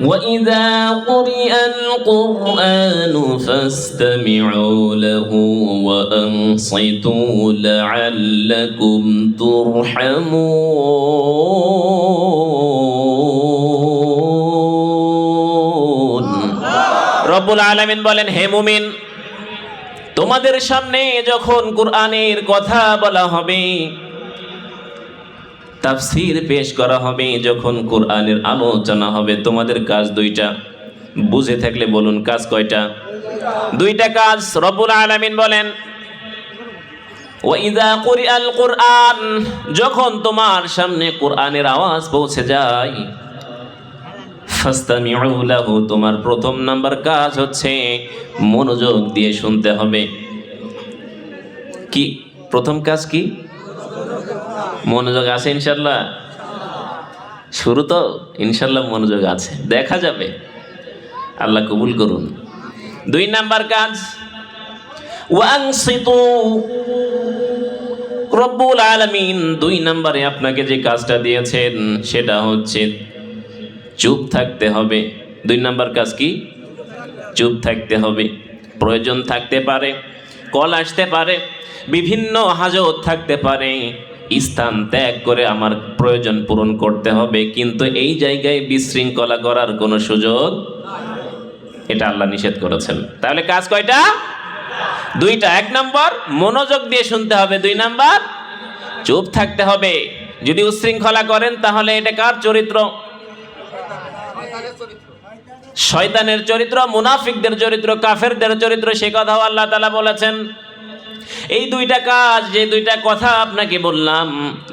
وإذا قرئ القرآن فاستمعوا له وأنصتوا لعلكم ترحمون রব্বুল আলামিন বলেন হে মুমিন তোমাদের সামনে যখন কোরআনের কথা বলা হবে তাফসির পেশ করা হবে যখন কোরআনের আলোচনা হবে। তোমাদের কাজ দুইটা। বুঝে থাকলে বলুন, কাজ কয়টা? দুইটা কাজ রব্বুল আলামিন বলেন ওয়াইদা কুরিআল কোরআন যখন তোমার সামনে কোরআনের আওয়াজ পৌঁছে যায়, ফাস্তামিউ লাহু তোমার প্রথম নাম্বার কাজ হচ্ছে মনোযোগ দিয়ে শুনতে হবে। কি? প্রথম কাজ কি? মনোযোগ আছে ইনশাল্লাহ শুরু তো ইনশাল্লাহ মনোযোগ আছে। দেখা যাবে। আল্লাহ কবুল করুন। দুই নাম্বার কাজ, ওয়াংসিতু রব্বুল আলামিন। দুই নম্বরে আপনাকে যে কাজটা দিয়েছেন, সেটা হচ্ছে চুপ থাকতে হবে। দুই নাম্বার কাজ কি? চুপ থাকতে হবে। প্রয়োজন থাকতে পারে, কল আসতে পারে, বিভিন্ন হাজত থাকতে পারে। স্থান ত্যাগ করে আমার প্রয়োজন পূরণ করতে হবে, কিন্তু এই জায়গায় বিশৃঙ্খলা করার কোনো সুযোগ এটা আল্লাহ নিষেধ করেছেন। তাহলে কাজ কয়টা? দুইটা। এক নম্বর, মনোযোগ দিয়ে শুনতে হবে। দুই নাম্বার, চুপ থাকতে হবে। যদি উশৃঙ্খলা করেন, তাহলে এটা কার চরিত্র? শয়তানের চরিত্র, মুনাফিকদের চরিত্র, কাফেরদের চরিত্র, সে কথাও আল্লাহ তালা বলেছেন। এই দুইটা কাজ, যে দুইটা কথা আপনাকে বললাম,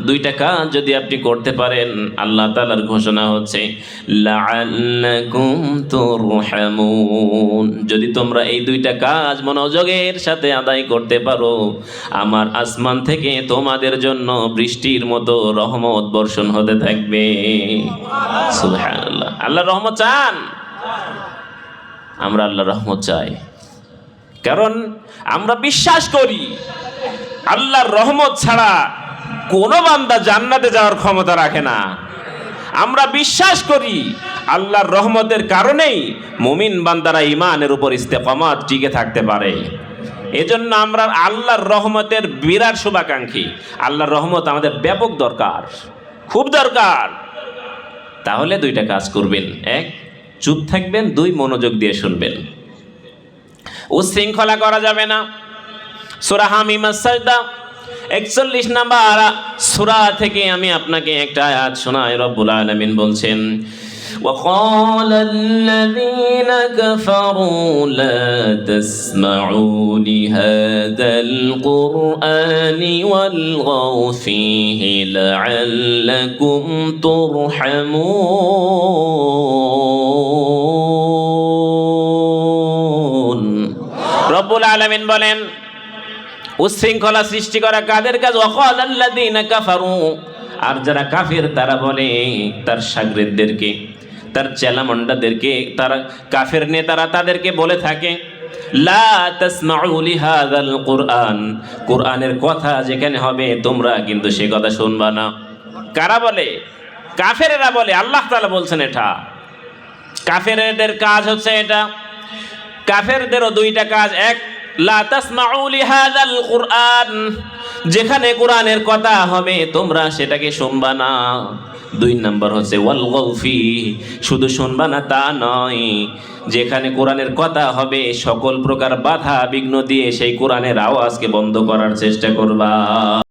দুইটা কাজ যদি আপনি করতে পারেন, আল্লাহ তালার ঘোষণা হচ্ছে যদি তোমরা এই দুইটা কাজ মনোযোগের সাথে আদায় করতে পারো, আমার আসমান থেকে তোমাদের জন্য বৃষ্টির মতো রহমত বর্ষণ হতে থাকবে। আল্লাহ রহমত চান? আমরা আল্লাহ রহমত চাই। কারণ আমরা বিশ্বাস করি আল্লাহর রহমত ছাড়া কোনো বান্দা জান্নাতে যাওয়ার ক্ষমতা রাখে না। আমরা বিশ্বাস করি আল্লাহর রহমতের কারণেই মুমিন বান্দারা ইমানের উপর ইস্তেকামাত টিকে থাকতে পারে। এজন্য আমরা আল্লাহর রহমতের বিরাট শুভাকাঙ্ক্ষী। আল্লাহর রহমত আমাদের ব্যাপক দরকার, খুব দরকার। তাহলে দুইটা কাজ করবেন। এক, চুপ থাকবেন, দুই, মনোযোগ দিয়ে শুনবেন। উশৃঙ্খলা করা যাবে না সুরা হামিমা সাজদা একচল্লিশ নাম্বার সুরা থেকে আমি আপনাকে একটা আয়াত শোনাই রব্বুল আলামিন বলছেন وقال الذين كفروا لا تسمعوا لهذا القرآن والغوا فيه لعلكم ترحمون আলামিন বলেন, উশৃঙ্খলা সৃষ্টি করা কাদের কাজ? কাফারু। আর যারা কাফির, তারা বলে তার সাগরেদদেরকে, তার চেলামন্ডাদেরকে তারা কাফের নেতারা তাদেরকে বলে থাকে কুরআন। কুরআনের কথা যেখানে হবে, তোমরা কিন্তু সে কথা শুনবা না। কারা বলে? কাফেরেরা বলে, আল্লাহ তালা বলছেন এটা। কাফেরদের কাজ হচ্ছে এটা। কাফেরদেরও দুইটা কাজ, এক যেখানে কোরআনের কথা হবে, তোমরা সেটাকে শুনবা না। দুই নম্বর হচ্ছে, ওয়াল শুধু শুনবা না, তা নয়। যেখানে কোরআনের কথা হবে, সকল প্রকার বাধা বিঘ্ন দিয়ে সেই কোরআনের আওয়াজকে বন্ধ করার চেষ্টা করবা।